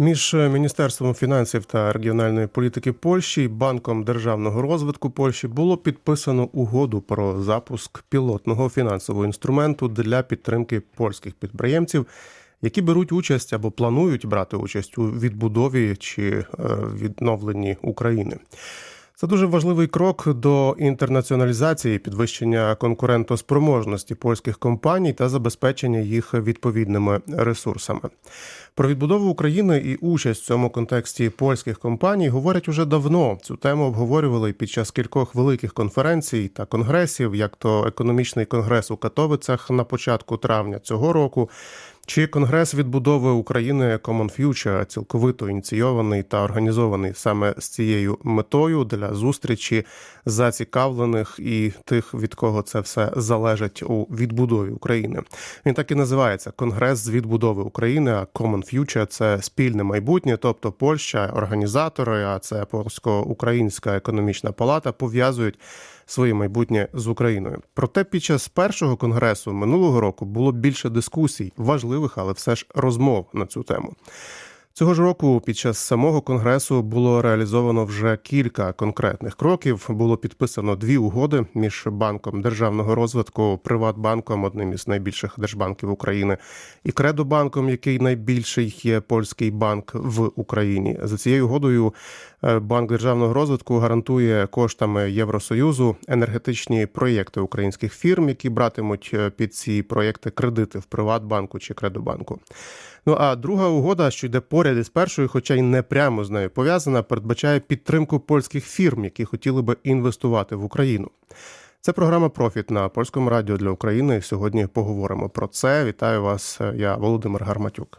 Між Міністерством фінансів та регіональної політики Польщі і Банком державного розвитку Польщі було підписано угоду про запуск пілотного фінансового інструменту для підтримки польських підприємців, які беруть участь або планують брати участь у відбудові чи е, відновленні України. Це дуже важливий крок до інтернаціоналізації, підвищення конкурентоспроможності польських компаній та забезпечення їх відповідними ресурсами. Про відбудову України і участь в цьому контексті польських компаній говорять уже давно. Цю тему обговорювали під час кількох великих конференцій та конгресів, як то економічний конгрес у Катовицях на початку травня цього року. Чи Конгрес відбудови України Common Future цілковито ініційований та організований саме з цією метою для зустрічі зацікавлених і тих, від кого це все залежить у відбудові України? Він так і називається Конгрес з відбудови України. А Common Future – це спільне майбутнє, тобто Польща, організатори, а це польсько-українська економічна палата пов'язують своє майбутнє з Україною. Проте під час першого конгресу минулого року було більше дискусій, важливих, але все ж розмов на цю тему. Цього ж року під час самого конгресу було реалізовано вже кілька конкретних кроків. Було підписано дві угоди між банком державного розвитку, Приватбанком, одним із найбільших держбанків України, і Кредобанком, який найбільший є польський банк в Україні. За цією угодою е, банк державного розвитку гарантує коштами Євросоюзу енергетичні проєкти українських фірм, які братимуть е, під ці проєкти кредити в Приватбанку чи Кредобанку. Ну а друга угода, що йде поряд із першою, хоча й не прямо з нею пов'язана, передбачає підтримку польських фірм, які хотіли би інвестувати в Україну. Це програма Профіт на польському радіо для України. Сьогодні поговоримо про це. Вітаю вас. Я Володимир Гарматюк.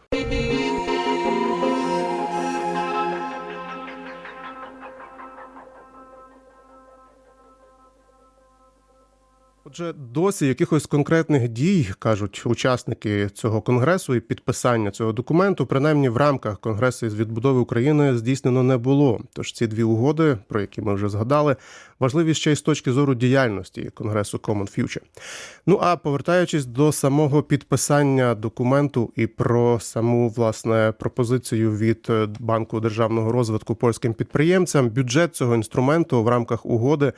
Отже, досі якихось конкретних дій кажуть учасники цього конгресу і підписання цього документу, принаймні в рамках конгресу з відбудови України здійснено не було. Тож ці дві угоди, про які ми вже згадали, важливі ще й з точки зору діяльності конгресу Common Future. Ну а повертаючись до самого підписання документу і про саму власне пропозицію від банку державного розвитку польським підприємцям, бюджет цього інструменту в рамках угоди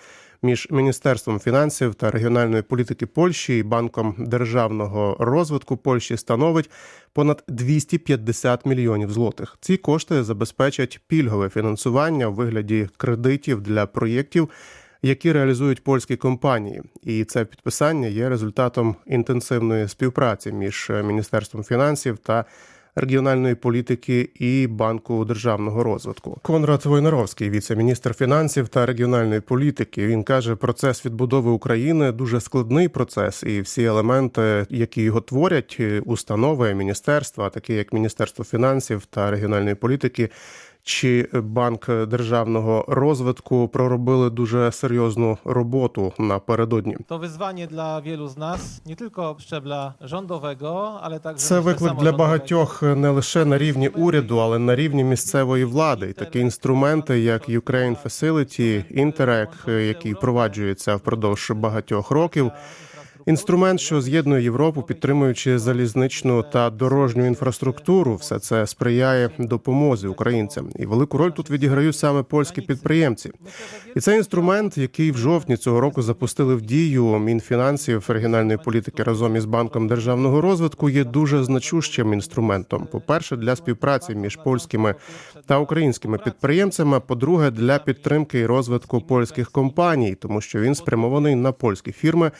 між міністерством фінансів та регіональної політики Польщі і банком державного розвитку Польщі становить понад 250 мільйонів злотих. Ці кошти забезпечать пільгове фінансування у вигляді кредитів для проєктів. Які реалізують польські компанії, і це підписання є результатом інтенсивної співпраці між міністерством фінансів та регіональної політики і банку державного розвитку. Конрад Войнаровський, віце-міністр фінансів та регіональної політики. Він каже, процес відбудови України дуже складний процес, і всі елементи, які його творять, установи міністерства, такі як Міністерство фінансів та регіональної політики чи банк державного розвитку проробили дуже серйозну роботу напередодні. To wyzwanie dla wielu z nas, nie tylko szczebla rządowego, ale także Це виклик для багатьох не лише на рівні уряду, але на рівні місцевої влади. І такі інструменти, як Ukraine Facility, Interreg, який впроваджується впродовж багатьох років. Інструмент, що з'єднує Європу, підтримуючи залізничну та дорожню інфраструктуру, все це сприяє допомозі українцям. І велику роль тут відіграють саме польські підприємці. І це інструмент, який в жовтні цього року запустили в дію Мінфінансів регіональної політики разом із банком державного розвитку, є дуже значущим інструментом. По перше, для співпраці між польськими та українськими підприємцями. По-друге, для підтримки і розвитку польських компаній, тому що він спрямований на польські фірми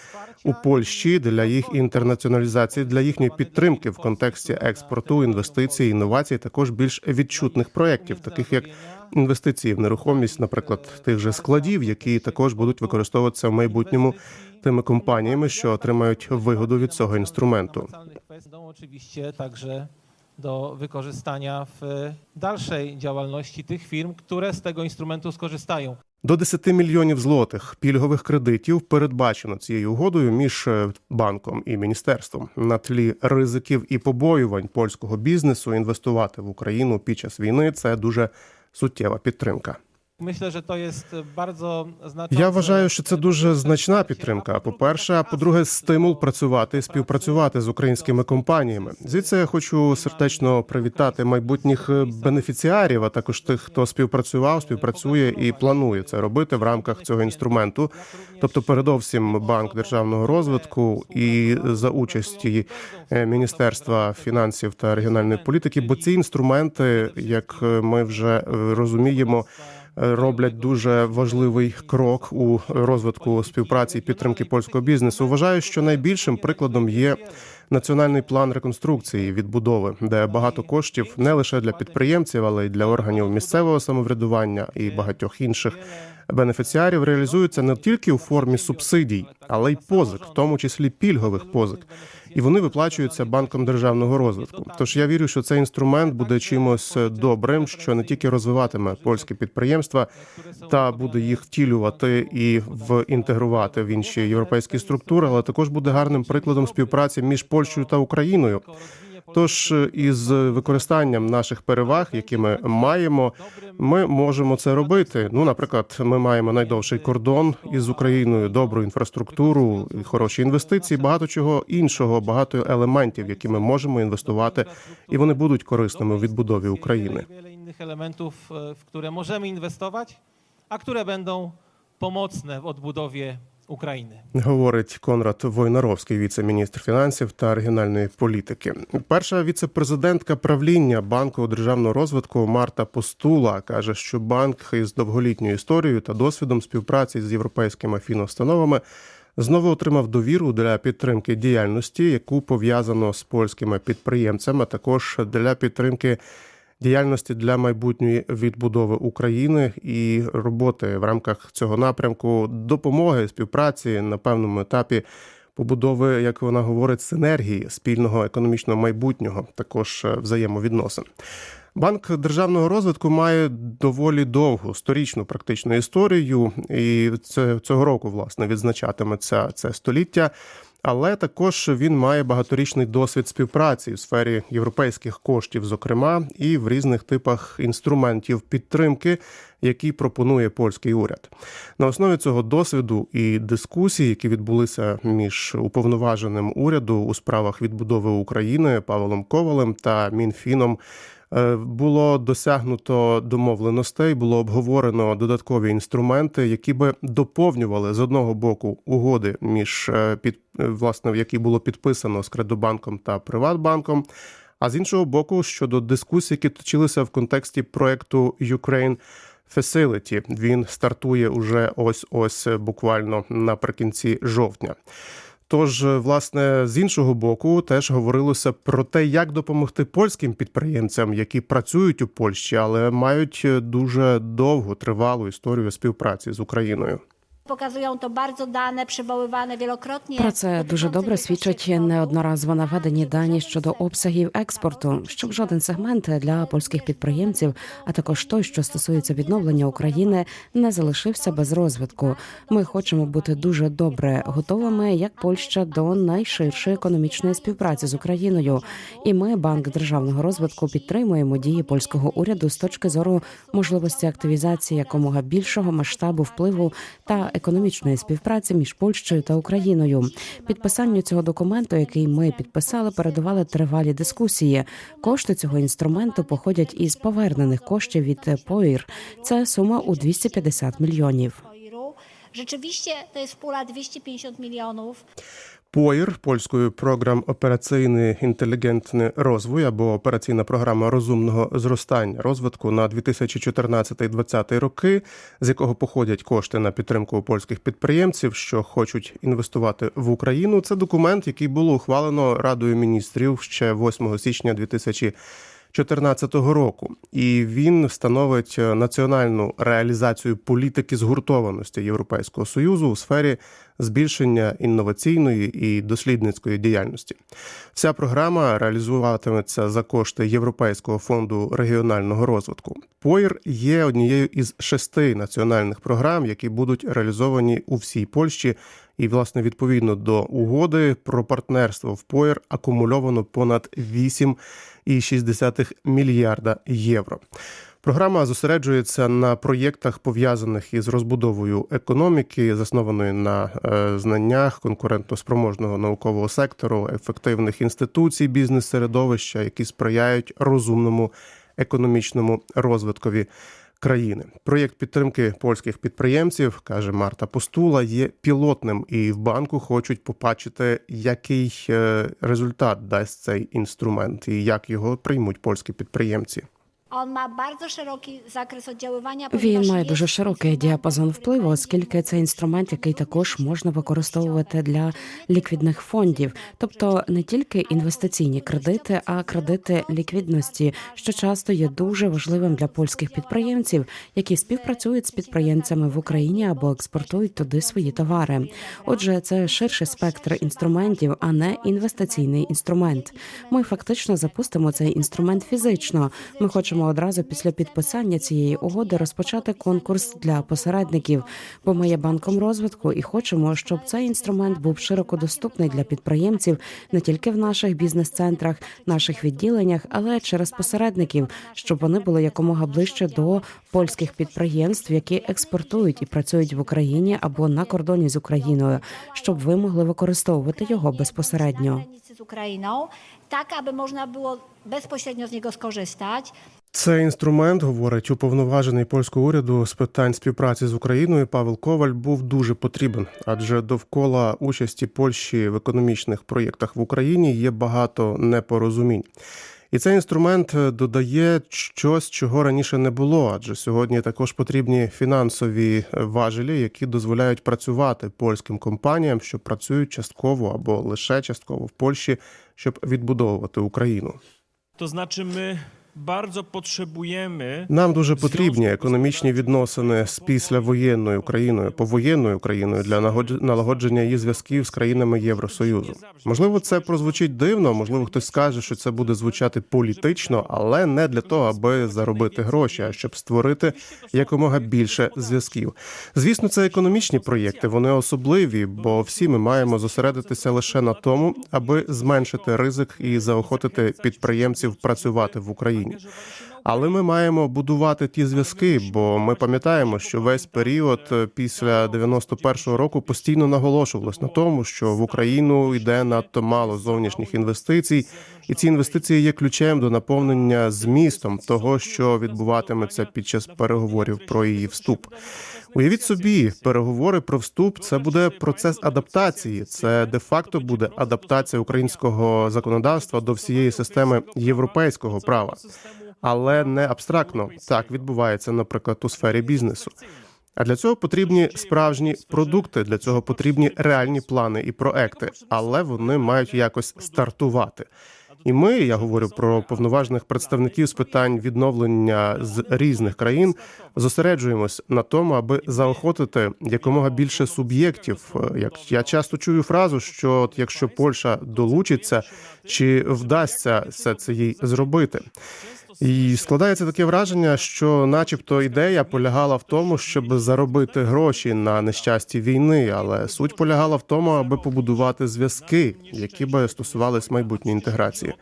у Польщі для їх інтернаціоналізації, для їхньої підтримки в контексті експорту, інвестицій, інновацій, також більш відчутних проєктів, таких як інвестиції в нерухомість, наприклад, тих же складів, які також будуть використовуватися в майбутньому тими компаніями, що отримають вигоду від цього інструменту. Do wykorzystania w dalszej działalności tych firm, które z tego instrumentu skorzystają. До 10 мільйонів злотих пільгових кредитів передбачено цією угодою між е, банком і міністерством на тлі ризиків і побоювань польського бізнесу інвестувати в Україну під час війни. Це дуже суттєва підтримка. Я вважаю, що це дуже значна підтримка. По-перше, а по-друге, стимул працювати, співпрацювати з українськими компаніями. Звідси я хочу сердечно привітати майбутніх бенефіціарів, а також тих, хто співпрацював, співпрацює і планує це робити в рамках цього інструменту. Тобто, передовсім банк державного розвитку і за участі е, Міністерства фінансів та регіональної політики. Бо ці інструменти, як ми вже розуміємо. Роблять дуже важливий крок у розвитку співпраці і підтримки польського бізнесу. Вважаю, що найбільшим прикладом є національний план реконструкції відбудови, де багато коштів не лише для підприємців, але й для органів місцевого самоврядування і багатьох інших бенефіціарів реалізуються не тільки у формі субсидій, але й позик, в тому числі пільгових позик. І вони виплачуються банком державного розвитку. Тож я вірю, що цей інструмент буде чимось добрим, що не тільки розвиватиме польські підприємства, та буде їх втілювати і в інтегрувати в інші європейські структури, але також буде гарним прикладом співпраці між Польщею та Україною. Тож е, із використанням наших переваг, які ми маємо, ми можемо це робити. Ну, наприклад, ми маємо найдовший кордон із Україною, добру інфраструктуру, хороші інвестиції, багато чого іншого, багато елементів, які ми можемо інвестувати, і вони будуть корисними у відбудові України. Wiele innych elementów, e, w które możemy inwestować, a które będą Ukrainy. Говорить Конрад Войнаровський, віце-міністр фінансів та регіональної політики. Перша віце-президентка правління банку державного розвитку Марта Постула каже, що банк із довголітньою історією та досвідом співпраці з європейськими фінустановами знову отримав довіру для підтримки діяльності, яку пов'язано з польськими підприємцями, а також для підтримки діяльності для майбутньої відбудови України і роботи в рамках цього напрямку допомоги співпраці на певному етапі побудови, як вона говорить, синергії спільного економічного майбутнього, також е, взаємовідносин. Банк державного розвитку має доволі довгу сторічну практичну історію, і це цього року власне відзначатиметься це століття. Але також він має багаторічний досвід співпраці у сфері європейських коштів, зокрема, і в різних типах інструментів підтримки, які пропонує польський уряд. На основі цього досвіду і дискусій, які відбулися між уповноваженим уряду у справах відбудови України Павлом Ковалем та Мінфіном. Е, Було досягнуто домовленостей, було обговорено додаткові інструменти, які би доповнювали з одного боку угоди між е, під е, власне, в які було підписано з Кредобанком та Приватбанком. А з іншого боку, щодо дискусій, які точилися в контексті проекту Ukraine Facility. Він стартує уже ось ось буквально наприкінці жовтня. Тож, власне, з іншого боку, теж говорилося про те, як допомогти польським підприємцям, які працюють у Польщі, але мають дуже довгу тривалу історію співпраці з Україною. Pokazują to bardzo dane przywoływane wielokrotnie. Про це дуже добре свідчать неодноразово наведені дані щодо обсягів експорту, щоб жоден сегмент для польських підприємців, а також той, що стосується відновлення України, не залишився без розвитку. Ми хочемо бути дуже добре готовими, як Польща, до найширшої економічної співпраці з Україною. І ми, банк державного розвитку, підтримуємо дії польського уряду з точки зору можливості активізації якомога більшого масштабу впливу та економічної співпраці між Польщею та Україною. Підписанню цього документу, який ми підписали, передували тривалі дискусії. Кошти цього інструменту походять із повернених коштів від ПОІР. Це сума у 250 мільйонів. Rzeczywiście to jest pula 250 milionów. ПОІР польською програм операційний інтелігентний розвой або операційна програма розумного зростання розвитку на 2014-2020 роки, з якого походять кошти на підтримку польських підприємців, що хочуть інвестувати в Україну. Це документ, який було ухвалено Радою міністрів ще 8 січня 2000 2014 року, і він становить е, національну реалізацію політики згуртованості Європейського союзу у сфері збільшення інноваційної і дослідницької діяльності. Вся програма реалізуватиметься за кошти Європейського фонду регіонального розвитку. ПОІР є однією із шести національних програм, які будуть реалізовані у всій Польщі. І, власне, відповідно до угоди про партнерство в ПОІР акумульовано понад 8,6 мільярда євро. Програма зосереджується на проєктах, пов'язаних із розбудовою економіки, заснованої на е, знаннях конкурентоспроможного наукового сектору, ефективних інституцій бізнес-середовища, які сприяють розумному економічному розвиткові країни. Проєкт підтримки польських підприємців, каже Марта Постула, є пілотним, і в банку хочуть побачити, який е, результат дасть цей інструмент і як його приймуть польські підприємці. Він має дуже широкий діапазон впливу, оскільки це інструмент, який також можна використовувати для ліквідних фондів, тобто не тільки інвестиційні кредити, а кредити ліквідності, що часто є дуже важливим для польських підприємців, які співпрацюють з підприємцями в Україні або експортують туди свої товари. Отже, це ширший спектр інструментів, а не інвестиційний інструмент. Ми фактично запустимо цей інструмент фізично. Ми хочемо одразу після підписання цієї угоди розпочати конкурс для посередників, бо ми є банком розвитку і хочемо, щоб цей інструмент був широко доступний для підприємців не тільки в наших бізнес-центрах, наших відділеннях, але через посередників, щоб вони були якомога ближче до польських підприємств, які експортують і працюють в Україні або на кордоні з Україною, щоб ви могли використовувати його безпосередньо. z Ukrainą, tak aby można było bezpośrednio z niego skorzystać. Цей інструмент, говорить уповноважений польського уряду з питань співпраці з Україною Павел Коваль, був дуже потрібен, адже довкола участі Польщі в економічних проєктах в Україні є багато непорозумінь. І цей інструмент додає щось, чого раніше не було, адже сьогодні також потрібні фінансові важелі, які дозволяють працювати польським компаніям, що працюють частково або лише частково в Польщі, щоб відбудовувати Україну. My bardzo potrzebujemy Нам дуже потрібні економічні відносини з післявоєнною Україною, повоєнною Україною для налагодження її зв'язків з країнами Євросоюзу. Можливо, це прозвучить дивно, можливо, хтось скаже, що це буде звучати політично, але не для того, аби заробити гроші, а щоб створити якомога більше зв'язків. Звісно, це економічні проєкти. Вони особливі, бо всі ми маємо зосередитися лише на тому, аби зменшити ризик і заохотити підприємців працювати в Україні війні. Але ми маємо будувати ті зв'язки, бо ми пам'ятаємо, що весь період е, після 91-го року постійно наголошувалось на тому, що в Україну йде надто мало зовнішніх інвестицій, і ці інвестиції є ключем до наповнення змістом того, що відбуватиметься під час переговорів про її вступ. Уявіть собі, переговори про вступ це буде процес адаптації. Це де-факто буде адаптація українського законодавства до всієї системи європейського права, але не абстрактно. Так відбувається, наприклад, у сфері бізнесу. А для цього потрібні справжні продукти. Для цього потрібні реальні плани і проекти, але вони мають якось стартувати. І ми, я говорю про повноважних представників з питань відновлення з різних країн, зосереджуємось на тому, аби заохотити якомога більше суб'єктів. Е, Як я часто чую фразу, що от якщо Польща долучиться, чи вдасться все це їй зробити. І складається таке враження, що, начебто, ідея полягала в тому, щоб заробити гроші на нещасті війни, але суть полягала в тому, аби побудувати зв'язки, які би стосувались майбутньої інтеграції.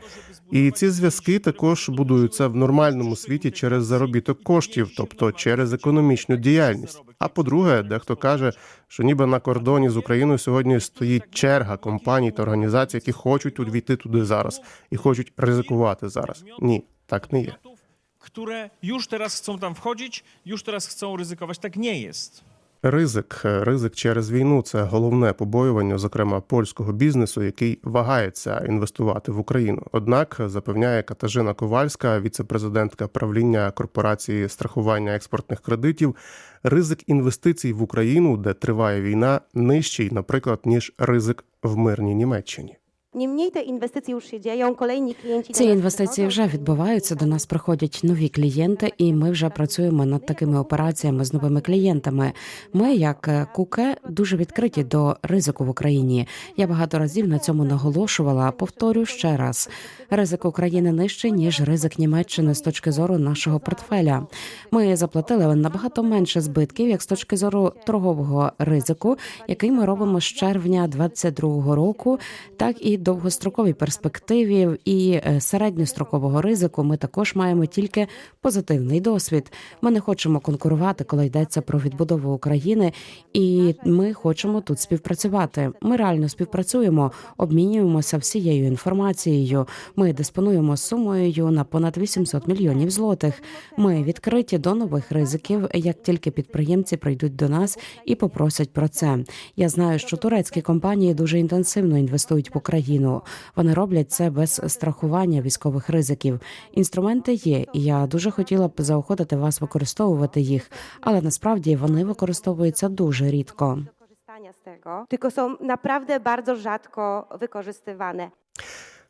І ці зв'язки також будуються в нормальному світі через заробіток коштів, тобто через економічну діяльність. А по-друге, дехто каже, що ніби на кордоні з Україною сьогодні стоїть черга компаній та організацій, які хочуть увійти туди зараз і хочуть ризикувати зараз. Ні, так не є. które już teraz chcą tam wchodzić, już teraz chcą ryzykować. Tak nie jest. Ризик, ризик через війну це головне побоювання, зокрема польського бізнесу, який вагається інвестувати в Україну. Однак запевняє Катажина Ковальська, віцепрезидентка правління корпорації страхування експортних кредитів. Ризик інвестицій в Україну, де триває війна, нижчий, наприклад, ніж ризик в мирній Німеччині. Ці інвестиції вже відбуваються. До нас приходять нові клієнти, і ми вже працюємо над такими операціями з новими клієнтами. Ми, як е, куке, дуже відкриті до ризику в Україні. Я багато разів на цьому наголошувала. Повторю ще раз: ризик України нижчий ніж ризик Німеччини з точки зору нашого портфеля. Ми заплатили набагато менше збитків, як з точки зору торгового ризику, який ми робимо з червня 22-го року, так і довгостроковій перспективі і е, середньострокового ризику ми також маємо тільки позитивний досвід. Ми не хочемо конкурувати, коли йдеться про відбудову України, і ми хочемо тут співпрацювати. Ми реально співпрацюємо, обмінюємося всією інформацією. Ми диспонуємо сумою на понад 800 мільйонів злотих. Ми відкриті до нових ризиків, як тільки підприємці прийдуть до нас і попросять про це. Я знаю, що турецькі компанії дуже інтенсивно інвестують в Україну. Вони роблять це без страхування військових ризиків. Інструменти є, і я дуже хотіла б заохотити вас використовувати їх, але насправді вони використовуються дуже рідко. tylko są naprawdę bardzo rzadko wykorzystywane.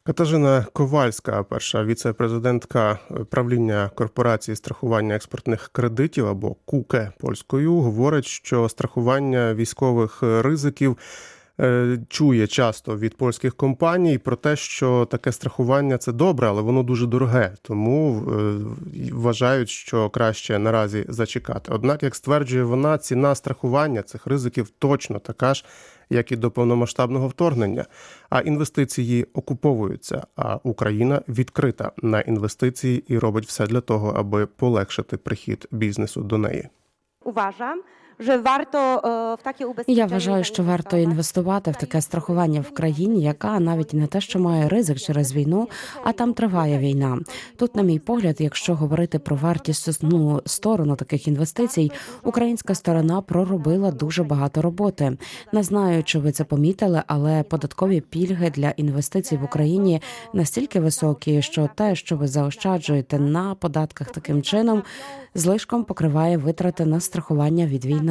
Катажина Ковальська, перша віце-президентка правління корпорації страхування експортних кредитів або КУКЕ польською, говорить, що страхування військових ризиків чує часто від польських компаній про те, що таке страхування це добре, але воно дуже дороге. Тому е, вважають, що краще наразі зачекати. Однак, як стверджує вона, ціна страхування цих ризиків точно така ж, як і до повномасштабного вторгнення. А інвестиції окуповуються. А Україна відкрита на інвестиції і робить все для того, аби полегшити прихід бізнесу до неї. Uważam, e, w takie Я вважаю, що варто інвестувати в таке страхування в країні, яка навіть не те, що має ризик через війну, а там триває війна. Тут, на мій погляд, якщо говорити про вартісну сторону таких інвестицій, українська сторона проробила дуже багато роботи. Не знаю, чи ви це помітили, але податкові пільги для інвестицій в Україні настільки високі, що те, що ви заощаджуєте на податках таким чином, злишком покриває витрати на страхування від війни.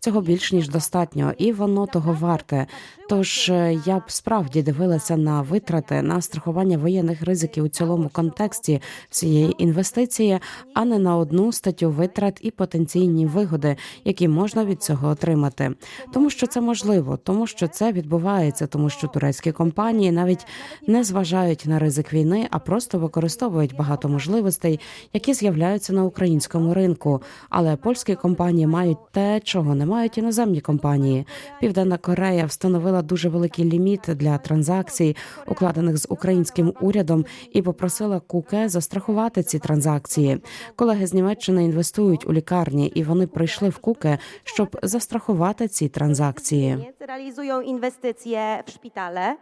Цього більш ніж достатньо, і воно того варте. Тож е, я б справді дивилася на витрати на страхування воєнних ризиків у цілому контексті цієї інвестиції, а не на одну статтю витрат і потенційні вигоди, які можна від цього отримати. Тому що це можливо, тому що це відбувається, тому що турецькі компанії навіть не зважають на ризик війни, а просто використовують багато можливостей, які з'являються на українському ринку. Але польські компанії мають те, чого не мають іноземні компанії. Південна Корея встановила дуже великий ліміт для транзакцій, укладених з українським урядом, і попросила Куке застрахувати ці транзакції. Колеги з Німеччини інвестують у лікарні, і вони прийшли в Куке, щоб застрахувати ці транзакції. Realizują inwestycje w szpitale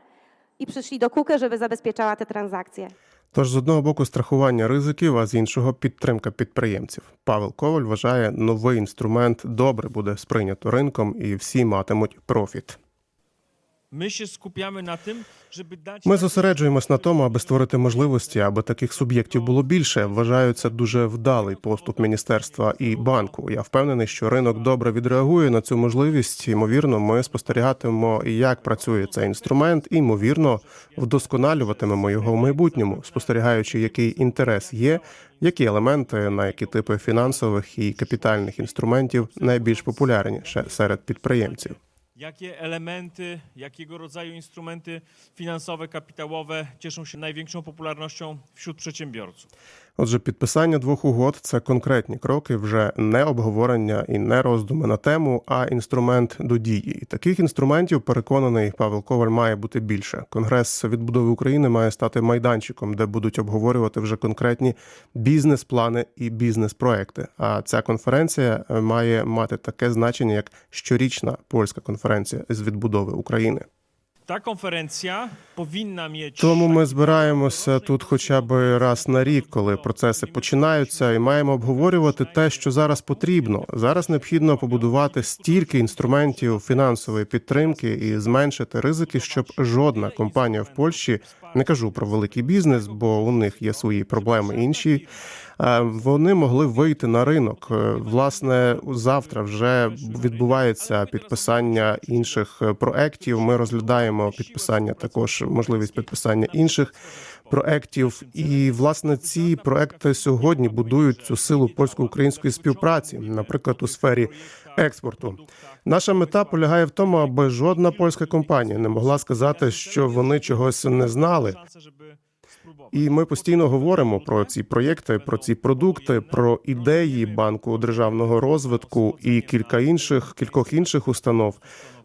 i przyszli do KUKE, żeby zabezpieczała te transakcje. Тож з одного боку страхування ризиків, а з іншого підтримка підприємців. Павел Коваль вважає, новий інструмент добре буде сприйнято ринком, і всі матимуть профіт. Ми зосереджуємось на тому, аби створити можливості, аби таких суб'єктів було більше. Вважаю, це дуже вдалий поступ міністерства і банку. Я впевнений, що ринок добре відреагує на цю можливість. Ймовірно, ми спостерігатимемо, як працює цей інструмент, і ймовірно вдосконалюватимемо його в майбутньому, спостерігаючи, який інтерес є, які елементи на які типи фінансових і капітальних інструментів найбільш популярніше серед підприємців. Jakie elementy, jakiego rodzaju instrumenty finansowe, kapitałowe cieszą się największą popularnością wśród przedsiębiorców? Отже, підписання двох угод це конкретні кроки, вже не обговорення і не роздуми на тему, а інструмент до дії. І таких інструментів, переконаний Павел Коваль, має бути більше. Конгрес відбудови України має стати майданчиком, де будуть обговорювати вже конкретні бізнес-плани і бізнес-проекти. А ця конференція е, має мати таке значення, як щорічна польська конференція з відбудови України. Ta konferencja powinna mieć... Тому ми збираємося тут хоча б раз на рік, коли процеси починаються, і маємо обговорювати те, що зараз потрібно. Зараз необхідно побудувати стільки інструментів фінансової підтримки і зменшити ризики, щоб жодна компанія в Польщі не кажу про великий бізнес, бо у них є свої проблеми інші. Е, Вони могли вийти на ринок. Е, Власне, завтра вже відбувається підписання інших е, проектів. Ми розглядаємо підписання також можливість підписання інших проектів. І власне ці проекти сьогодні будують цю силу польсько-української співпраці, наприклад, у сфері експорту. Наша мета полягає в тому, аби жодна польська компанія не могла сказати, що вони чогось не знали. І ми постійно говоримо про ці проєкти, про ці продукти, про ідеї банку державного розвитку і кілька інших кількох інших установ.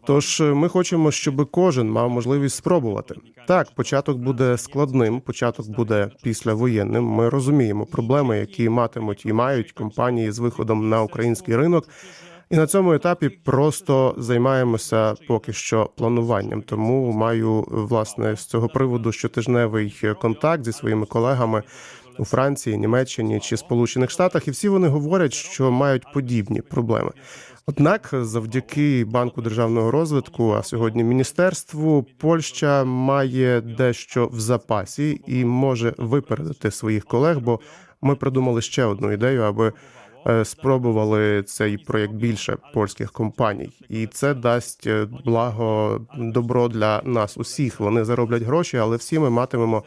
Тож е, ми хочемо, щоб кожен мав можливість спробувати. Так, початок буде складним, початок буде післявоєнним. Ми розуміємо проблеми, які матимуть і мають компанії з виходом на український ринок. І на цьому етапі просто займаємося поки що плануванням. Тому маю власне з цього приводу щотижневий контакт зі своїми колегами у Франції, Німеччині чи Сполучених Штатах, і всі вони говорять, що мають подібні проблеми. Однак, завдяки банку державного розвитку, а сьогодні міністерству, Польща має дещо в запасі і може випередити своїх колег. Бо ми придумали ще одну ідею, аби спробували цей проєкт більше польських компаній, і це дасть е, благо добро для нас усіх. Вони зароблять гроші, але всі ми матимемо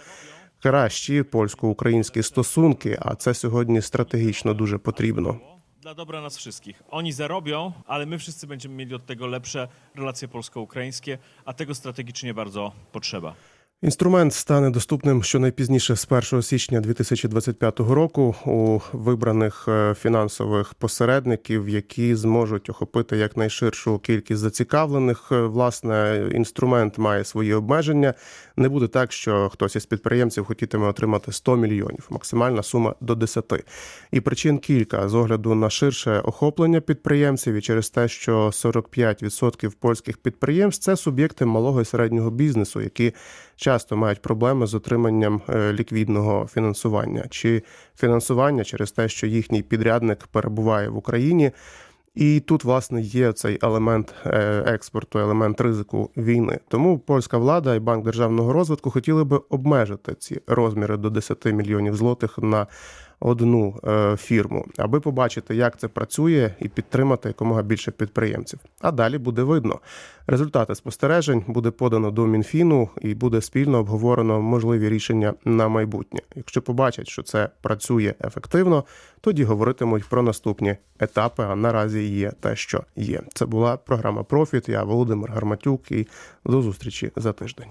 кращі польсько-українські стосунки. А це сьогодні стратегічно дуже потрібно. Dla dobra nas wszystkich. Oni zarobią, ale my wszyscy będziemy mieli od tego lepsze relacje polsko-ukraińskie, a tego strategicznie bardzo potrzeba. Інструмент стане доступним щонайпізніше з 1 січня 2025 року у вибраних е, фінансових посередників, які зможуть охопити якнайширшу кількість зацікавлених. Е, Власне, інструмент має свої обмеження. Не буде так, що хтось із підприємців хотітиме отримати 100 мільйонів. Максимальна сума до 10. І причин кілька з огляду на ширше охоплення підприємців і через те, що 45% польських підприємств це суб'єкти малого і середнього бізнесу, які часто мають проблеми з отриманням е, ліквідного фінансування чи фінансування через те, що їхній підрядник перебуває в Україні. І тут, власне, є цей елемент е, експорту, елемент ризику війни. Тому польська влада і банк державного розвитку хотіли би обмежити ці розміри до 10 мільйонів злотих на одну е, фірму, аби побачити, як це працює, і підтримати якомога більше підприємців. А далі буде видно. Результати спостережень буде подано до Мінфіну і буде спільно обговорено можливі рішення на майбутнє. Якщо побачать, що це працює ефективно, тоді говоритимуть про наступні етапи. А наразі є те, що є. Це була програма Профіт. Я Володимир Гарматюк. І до зустрічі за тиждень.